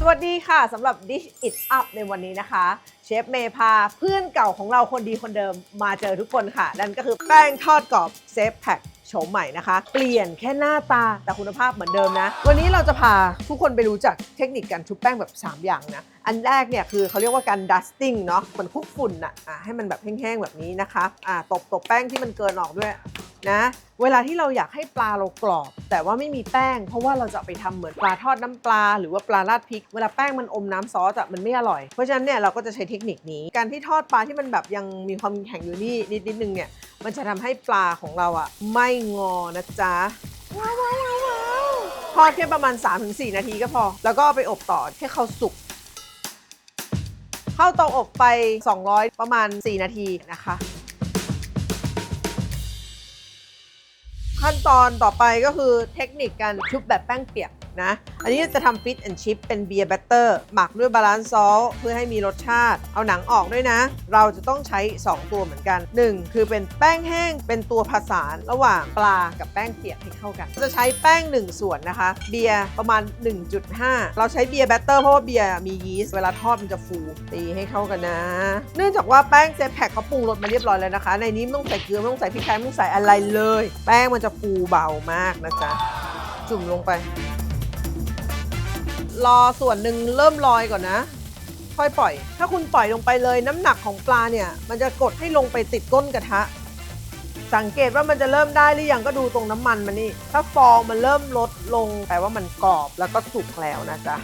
สวัสดีค่ะสำหรับ Dish It Up ในวันนี้นะคะ เชฟเมย์พาเพื่อนเก่าของเราคนดีคนเดิมมาเจอทุกคนค่ะ นั่นก็คือแป้งทอดกรอบเซฟแพ็คโฉมใหม่นะคะ เปลี่ยนแค่หน้าตาแต่คุณภาพเหมือนเดิมนะ วันนี้เราจะพาทุกคนไปรู้จักเทคนิคการชุบแป้งแบบ 3 อย่างนะ อันแรกเนี่ยคือเขาเรียกว่าการ dusting เนาะเหมือนคลุกฝุ่นอะอะให้มันแบบแห้งๆแบบนี้นะคะอะตบตบแป้งที่มันเกินออกด้วย นะ เวลาที่เราอยากให้ปลาเรากรอบ แต่ว่าไม่มีแป้ง เพราะว่าเราจะเอาไปทำเหมือนปลาทอดน้ำปลา หรือว่าปลาราดพริก เวลาแป้งมันอมน้ำซอสอะมันไม่อร่อย เพราะฉะนั้นเนี่ยเราก็จะใช้เทคนิคนี้ การที่ทอดปลาที่มันแบบยังมีความแข็งอยู่นี่นิดนิดนึงเนี่ยมันจะทำให้ปลาของเราอะไม่งอนะจ๊ะว้าวว้าวว้าวว้าวทอดแค่ประมาณ 3-4 นาทีก็พอ แล้วก็เอาไปอบต่อให้เขาสุกเข้าเตาอบไป 200 ประมาณ 4 นาทีนะคะ ขั้นตอนต่อไปก็คือเทคนิคการชุบแบบแป้งเปียก นะ อันนี้จะทำฟิตแอนชิพเป็นเบียร์แบตเตอร์หมักด้วยบาลานซ์ซอลเพื่อให้มีรสชาติ เอาหนังออกด้วยนะ เราจะต้องใช้ 2 ตัวเหมือนกัน 1 คือเป็นแป้งแห้งเป็นตัวผสานระหว่างปลากับแป้งเปียกให้เข้ากัน จะใช้แป้ง 1 ส่วนนะคะ เบียร์ประมาณ 1.5 เราใช้เบียร์แบตเตอร์เพราะว่าเบียร์มียีสต์เวลาทอดมันจะฟูตีให้เข้ากันนะ เนื่องจากว่าแป้งเซฟแพคเขาปรุงรสมาเรียบร้อยแล้วนะคะ ในนี้ไม่ต้องใส่เกลือไม่ต้องใส่พริกไทยไม่ต้องใส่อะไรเลย แป้งมันจะฟูเบามากนะจ๊ะจุ่มลงไป รอส่วนหนึ่งเริ่มลอยก่อนนะ ค่อยปล่อย ถ้าคุณปล่อยลงไปเลยน้ำหนักของปลาเนี่ย มันจะกดให้ลงไปติดก้นกระทะ สังเกตว่ามันจะเริ่มได้หรือยังก็ดูตรงน้ำมันมันนี่ ถ้าฟองมันเริ่มลดลงแปลว่ามันกรอบแล้วก็สุกแล้วนะจ๊ะ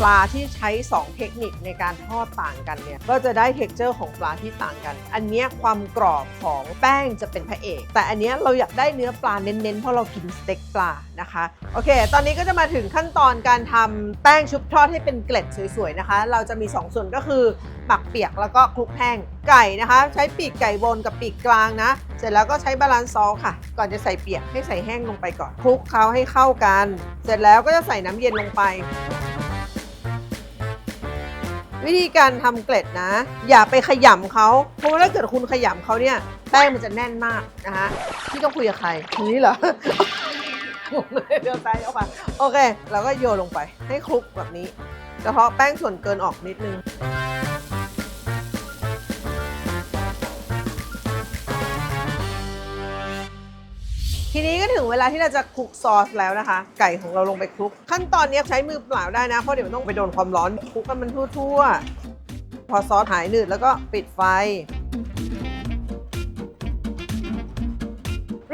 ปลาที่ใช้ 2 เทคนิคในการทอดต่างกันเนี่ยก็จะได้เท็กเจอร์ของปลาที่ต่างกัน อันเนี้ยความกรอบของแป้งจะเป็นพระเอก แต่อันเนี้ยเราอยากได้เนื้อปลาเน้นๆ เพราะเรากินสเต็กปลานะคะโอเค ตอนนี้ก็จะมาถึงขั้นตอนการทำแป้งชุบทอดให้เป็นเกล็ดสวยๆนะคะ เราจะมี 2 ส่วนก็คือหมักเปียกแล้วก็คลุกแห้งไก่นะคะ ใช้ปีกไก่บนกับปีกกลางนะ เสร็จแล้วก็ใช้บาลานซ์ซอลค่ะ ก่อนจะใส่เปียกให้ใส่แห้งลงไปก่อนคลุกเคล้าให้เข้ากัน เสร็จแล้วก็จะใส่น้ำเย็นลงไป วิธีการทำเกล็ดนะ อย่าไปขยำเขาเพราะว่าถ้าเกิดคุณขยำเขาเนี่ยแป้งมันจะแน่นมากนะคะที่ต้องคุยกับใครคนนี้เหรอ เดี๋ยวซ้ายเอาไปโอเค เราก็โยนลงไปให้คลุกแบบนี้เฉพาะแป้งส่วนเกินออกนิดนึง ทีนี้ก็ถึงเวลาที่เราจะคลุกซอสแล้วนะคะ ไก่ของเราลงไปคลุก ขั้นตอนนี้ใช้มือเปล่าได้นะ เพราะเดี๋ยวมันต้องไปโดนความร้อนคลุกกันมันทั่วๆ พอซอสหายหนืดแล้วก็ปิดไฟ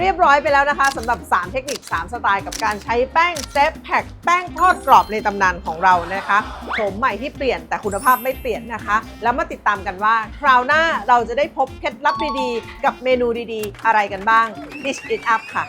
เรียบร้อยไปแล้วนะคะสำหรับ 3 เทคนิค 3 สไตล์กับการใช้แป้งเซฟแพ็คแป้งทอดกรอบในตำนานของเรานะคะโฉมใหม่ที่เปลี่ยนแต่คุณภาพไม่เปลี่ยนนะคะ แล้วมาติดตามกันว่า คราวหน้าเราจะได้พบเคล็ดลับดีๆ กับเมนูดีๆ อะไรกันบ้าง Dish it up ค่ะ